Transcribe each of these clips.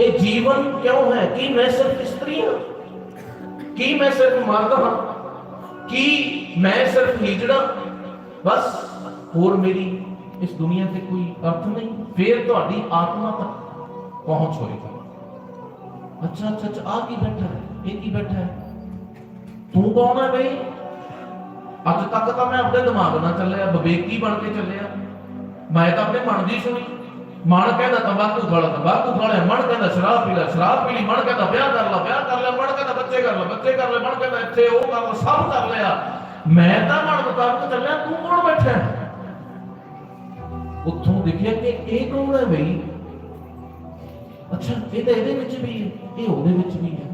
ਇਹ ਜੀਵਨ ਕਿਉਂ ਹੈ? ਕੀ ਮੈਂ ਸਿਰਫ ਇਸਤਰੀ ਹਾਂ? ਕੀ ਮੈਂ ਸਿਰਫ ਮਰਦ ਹਾਂ? ਕੀ ਮੈਂ ਸਿਰਫ ਹੀਜੜਾ ਬਸ, ਹੋਰ ਮੇਰੀ ਇਸ ਦੁਨੀਆ ਤੇ ਕੋਈ ਅਰਥ ਨਹੀਂ। ਫੇਰ ਤੁਹਾਡੀ ਆਤਮਾ ਤੱਕ ਪਹੁੰਚ ਹੋਏਗੀ। ਅੱਛਾ ਅੱਛਾ ਅੱਛਾ ਆ ਕੀ ਬੈਠਾ ਹੈ? ਇਹ ਕੀ ਬੈਠਾ ਹੈ? ਤੂੰ ਕੌਣ ਹੈ ਬਈ? ਅੱਜ ਤੱਕ ਤਾਂ ਮੈਂ ਆਪਣੇ ਦਿਮਾਗ ਨਾਲ ਚੱਲਿਆ, ਵਿਵੇਕੀ ਬਣ ਕੇ ਚੱਲਿਆ। ਮੈਂ ਤਾਂ ਆਪਣੇ ਮਨ ਦੀ ਸੁਣੀ। ਮਨ ਕਹਿੰਦਾ ਤੰਬਾਕੂ ਖਾਲਾ ਤੰਬਾਕੂ ਖਾਲਾ ਮਨ ਕਹਿੰਦਾ ਸ਼ਰਾਬ ਪੀ ਲੈ, ਸ਼ਰਾਬ ਪੀ ਲਈ ਮਨ ਕਹਿੰਦਾ ਵਿਆਹ ਕਰ ਲੈ, ਵਿਆਹ ਕਰ ਲੈ ਮਨ ਕਹਿੰਦਾ ਬੱਚੇ ਕਰ ਲੈ, ਬੱਚੇ ਕਰ ਲੈ ਮਨ ਕਹਿੰਦਾ ਇੱਥੇ ਉਹ ਕਰ ਲੈ ਸਭ ਕਰ ਲਿਆ। ਮੈਂ ਤਾਂ ਮਨ ਮੁਤਾਬਕ ਚੱਲਿਆ, ਤੂੰ ਕੌਣ ਬੈਠਾ ਉੱਥੋਂ ਦੇਖਿਆ ਕਿ ਇਹ ਕੌਣ ਹੈ ਬਈ? ਅੱਛਾ, ਇਹ ਤਾਂ ਇਹਦੇ ਵਿੱਚ ਵੀ ਹੈ, ਇਹ ਉਹਦੇ ਵਿੱਚ ਵੀ ਹੈ,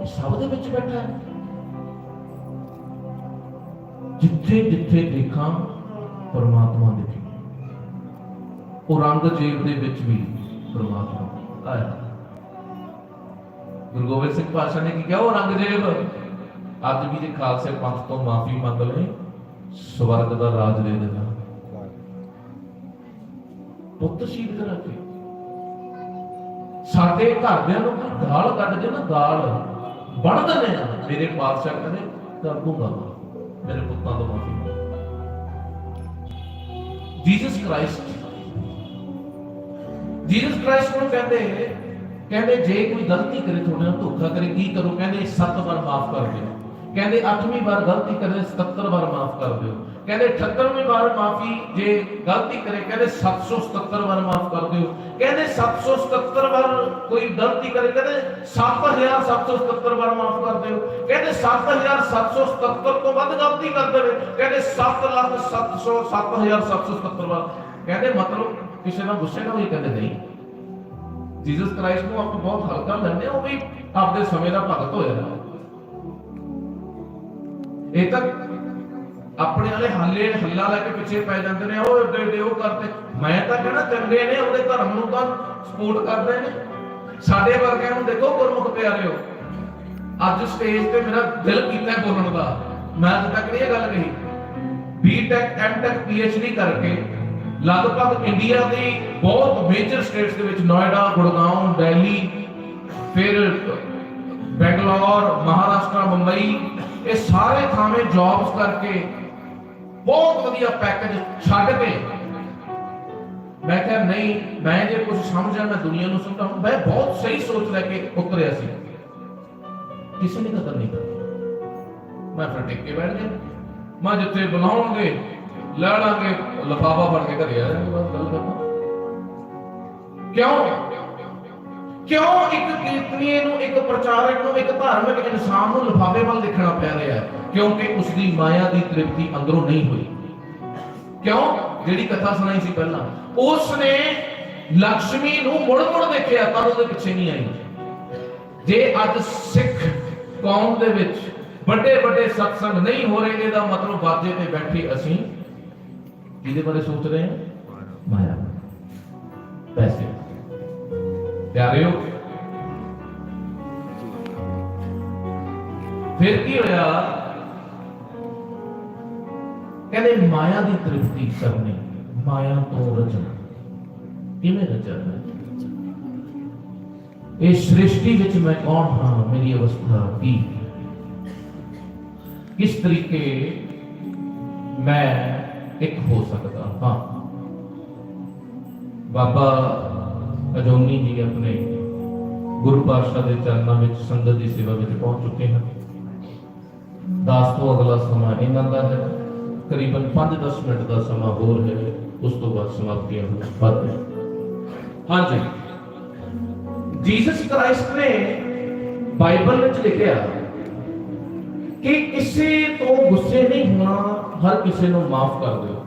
ਇਹ ਸਭ ਦੇ ਵਿੱਚ ਬੈਠਾ ਹੈ। ਜਿੱਥੇ ਜਿੱਥੇ ਦੇਖਾਂ, ਪਰਮਾਤਮਾ ਦਿਖੇ। ਔਰੰਗਜ਼ੇਬ ਦੇ ਵਿੱਚ ਵੀ ਪਰਮਾਤਮਾ ਆਇਆ। ਗੁਰੂ ਗੋਬਿੰਦ ਸਿੰਘ ਪਾਤਸ਼ਾਹ ਨੇ ਕੀ ਕਿਹਾ? ਔਰੰਗਜ਼ੇਬ, ਅੱਜ ਵੀ ਦੇ ਖਾਲਸੇ ਪੰਥ ਤੋਂ ਮਾਫੀ ਮੰਗ ਲੈ ਸਵਰਗ ਦਾ ਰਾਜ ਦੇ ਦੇਣਾ। ਪੁੱਤ ਸ਼ਹੀਦ ਕਰਾ ਕੇ। ਸਾਡੇ ਘਰਦਿਆਂ ਨੂੰ ਕੋਈ ਗਾਲ ਕੱਢ ਦੇ ਨਾ ਗਾਲ ਬਣ ਦਿੰਦੇ ਆ। ਮੇਰੇ ਪਾਤਸ਼ਾਹ ਕਹਿੰਦੇ ਕਰ ਦੂੰਗਾ ਮੇਰੇ ਪੁੱਤਾਂ ਤੋਂ ਮਾਫੀ ਜੀਸਸ ਕ੍ਰਾਈਸਟ ਜੀਸਸ ਕ੍ਰਾਈਸਟ ਨੂੰ ਕਹਿੰਦੇ ਕਹਿੰਦੇ ਜੇ ਕੋਈ ਗਲਤੀ ਕਰੇ ਤੁਹਾਡੇ ਨਾਲ ਧੋਖਾ ਕਰੇ, ਕੀ ਕਰੋ? ਕਹਿੰਦੇ ਸੱਤ ਵਾਰ ਮਾਫ ਕਰ ਦਿਓ। ਕਹਿੰਦੇ 8ਵੀਂ ਵਾਰ ਗਲਤੀ ਕਰੇ 77 ਵਾਰ ਮਾਫ ਕਰ ਦਿਓ। ਕਹਿੰਦੇ 78ਵੀਂ ਵਾਰ ਮਾਫੀ ਜੇ ਗਲਤੀ ਕਰੇ, ਕਹਿੰਦੇ 777 ਵਾਰ ਮਾਫ ਕਰ ਦਿਓ। ਕਹਿੰਦੇ 777 ਵਾਰ ਕੋਈ ਗਲਤੀ ਕਰੇ, ਕਹਿੰਦੇ 7777 ਵਾਰ ਮਾਫ ਕਰ ਦਿਓ। ਕਹਿੰਦੇ 7777 ਤੋਂ ਵੱਧ ਗਲਤੀ ਕਰ ਦੇਵੇ। ਕਹਿੰਦੇ 7 ਲੱਖ 700 7777 ਵਾਰ। ਕਹਿੰਦੇ ਮਤਲਬ ਕਿਸੇ ਨਾਲ ਗੁੱਸੇ ਨਾਲ ਵੀ ਕਹਿੰਦੇ ਨਹੀਂ। ਜੀਸਸ ਕ੍ਰਾਈਸਟ ਨੂੰ ਆਪਾਂ ਬਹੁਤ ਹਲਕਾ ਲੈਂਦੇ ਉਹ ਵੀ ਆਪਦੇ ਸਮੇਂ ਦਾ ਭਗਤ ਹੋਇਆ ਹੈ। ਇਹ ਤਾਂ ਆਪਣੇ ਵਾਲੇ ਹੱਲੇ ਹੱਲਾ ਲੈ ਕੇ ਪਿੱਛੇ ਪੈ ਜਾਂਦੇ ਨੇ, ਉਹ ਏਡੇ ਏਡੇ ਉਹ ਕਰਦੇ। ਮੈਂ ਤਾਂ ਕਹਿੰਦਾ ਚੰਗੇ ਨੇ, ਉਹਦੇ ਧਰਮ ਨੂੰ ਤਾਂ ਸਪੋਰਟ ਕਰਦੇ ਨੇ। ਸਾਡੇ ਵਰਗਿਆਂ ਨੂੰ ਦੇਖੋ, ਗੁਰਮੁਖ ਪਿਆਰਿਓ। ਅੱਜ ਸਟੇਜ ਤੇ ਮੇਰਾ ਦਿਲ ਕੀਤਾ ਹੈ ਬੋਲਣ ਦਾ। ਮੈਂ ਅੱਜ ਤੱਕ ਨਹੀਂ ਇਹ ਗੱਲ ਕਹੀ। ਬੀਟੈਕ ਐਮਟੈਕ ਪੀਐਚਡੀ ਕਰਕੇ ਲਗਭਗ ਇੰਡੀਆ ਦੀ ਬਹੁਤ ਮੇਜਰ ਸਟੇਟਸ ਦੇ ਵਿੱਚ ਨੋਇਡਾ, ਗੁੜਗਾਉਂ, ਦਿੱਲੀ, ਫਿਰ ਬੈਂਗਲੌਰ, ਮਹਾਰਾਸ਼ਟਰ, ਮੁੰਬਈ, ਇਹ ਸਾਰੇ ਥਾਵੇਂ ਜੌਬਸ ਕਰਕੇ ਬਹੁਤ ਵਧੀਆ ਪੈਕੇਜ ਛੱਡ ਕੇ ਮੈਂ ਕਿਹਾ, ਨਹੀਂ, ਮੈਂ ਜੇ ਕੁਝ ਸਮਝਾਂ, ਮੈਂ ਦੁਨੀਆ ਨੂੰ ਸਮਝਾਉਂ। ਮੈਂ ਬਹੁਤ ਸਹੀ ਸੋਚ ਲੈ ਕੇ ਉਤਰਿਆ ਸੀ। ਕਿਸੇ ਨੇ ਕਦਰ ਨਹੀਂ ਕੀਤੀ ਮੈਂ ਫਿਰ ਟਿਕ ਬੈਠ ਗਿਆ। ਮੈਂ ਜਿੱਥੇ ਬੁਲਾਉਣਗੇ ਲੈ ਲਾਂਗੇ ਲਫਾਫਾ ਬਣ ਕੇ ਘਰੇ ਆ ਜਾਵਾਂਗੇ ਬਸ ਗੱਲ ਕਰਨਾ ਕਿਉਂ? ਕਿਉਂ ਇੱਕ ਕੀਰਤਨੀਏ ਨੂੰ, ਇੱਕ ਪ੍ਰਚਾਰਕ ਨੂੰ, ਇੱਕ ਧਾਰਮਿਕ ਇਨਸਾਨ ਨੂੰ ਲਿਫਾਫੇ ਵੱਲ ਦੇਖਣਾ ਪੈ ਰਿਹਾ ਹੈ? ਕਿਉਂਕਿ ਉਸ ਦੀ ਮਾਇਆ ਦੀ ਤ੍ਰਿਪਤੀ ਅੰਦਰੋਂ ਨਹੀਂ ਹੋਈ। ਕਿਉਂ? ਜਿਹੜੀ ਕਥਾ ਸੁਣਾਈ ਸੀ ਪਹਿਲਾਂ। ਉਸ ਨੇ ਲక్ష్ਮੀ ਨੂੰ ਮੁੜ ਮੁੜ ਦੇਖਿਆ, ਪਰ ਉਹਦੇ ਪਿੱਛੇ ਨਹੀਂ ਆਈ। ਜੇ ਅੱਜ ਸਿੱਖ ਕੌਮ ਦੇ ਵਿੱਚ ਵੱਡੇ ਵੱਡੇ ਸਤਸੰਗ ਨਹੀਂ ਹੋ ਰਹੇ, ਇਹਦਾ ਮਤਲਬ ਵਾਜੇ ਤੇ ਬੈਠੇ ਅਸੀਂ ਕਿਹਦੇ ਬਾਰੇ ਸੋਚ ਰਹੇ ਹਾਂ ਮਾਇਆ ਪੈਸੇ ਪਿਆਰਿਓ ਫਿਰ ਕੀ ਹੋਇਆ ਕਹਿੰਦੇ ਮਾਇਆ ਦੀ ਤ੍ਰਿਪਤੀ ਕਰਨੀ ਮਾਇਆ ਤੋਂ ਰਚਨਾ ਕਿਵੇਂ ਰਚਨਾ ਇਹ ਸ੍ਰਿਸ਼ਟੀ ਵਿੱਚ ਮੈਂ ਕੌਣ ਹਾਂ ਮੇਰੀ ਅਵਸਥਾ ਕੀ ਕਿਸ ਤਰੀਕੇ ਮੈਂ ਇੱਕ ਹੋ ਸਕਦਾ। ਹਾਂ। ਬਾਬਾ ਅਜੋਨੀ ਜੀ ਆਪਣੇ ਗੁਰੂ ਪਾਤਸ਼ਾਹ ਦੇ ਚਰਨਾਂ ਵਿੱਚ ਸੰਗਤ ਦੀ ਸੇਵਾ ਵਿੱਚ ਪਹੁੰਚ ਚੁੱਕੇ ਹਨ। ਦਾਸ ਤੋਂ ਅਗਲਾ ਸਮਾਂ ਇਹਨਾਂ ਦਾ ਹੈ। ਕਰੀਬਨ 5-10 ਮਿੰਟ ਦਾ ਸਮਾਂ ਹੋਰ ਹੈ। ਉਸ ਤੋਂ ਬਾਅਦ ਸਮਾਪਤੀਆਂ ਵੱਧ ਹਾਂਜੀ। ਜੀਸਸ ਕ੍ਰਾਈਸਟ ਨੇ ਬਾਈਬਲ ਵਿੱਚ ਲਿਖਿਆ ਕਿ ਕਿਸੇ ਤੋਂ ਗੁੱਸੇ ਨਹੀਂ ਹੋਣਾ। ਹਰ ਕਿਸੇ ਨੂੰ ਮਾਫ ਕਰ ਦਿਓ।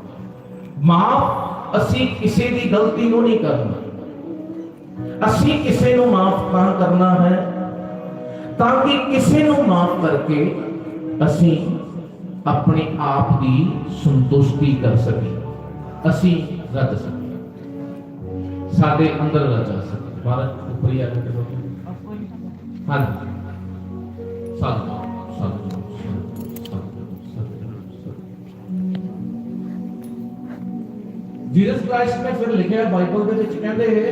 ਮਾਫ ਅਸੀਂ ਕਿਸੇ ਦੀ ਗਲਤੀ ਨੂੰ ਨਹੀਂ ਕਰਨਾ। ਅਸੀਂ ਕਿਸੇ ਨੂੰ ਮਾਫ ਤਾਂ ਕਰਨਾ ਹੈ ਤਾਂ ਕਿ ਕਿਸੇ ਨੂੰ ਮਾਫ ਕਰਕੇ ਅਸੀਂ ਆਪਣੇ ਆਪ ਦੀ ਸੰਤੁਸ਼ਟੀ ਕਰ ਸਕੀਏ। ਅਸੀਂ ਰੱਜ ਸਕੀਏ। ਸਾਡੇ ਅੰਦਰ ਰਚਾ ਸਕੀਏ। ਮਹਾਰਾਜ ਉੱਪਰ ਹੀ ਆ ਕੇ ਹਾਂਜੀ। ਸਾਧੂ ਸਾਧੂ ਜੀਸਸ ਕ੍ਰਾਈਸਟ ਨੇ ਫਿਰ ਲਿਖਿਆ ਬਾਈਬਲ ਦੇ ਵਿੱਚ ਕਹਿੰਦੇ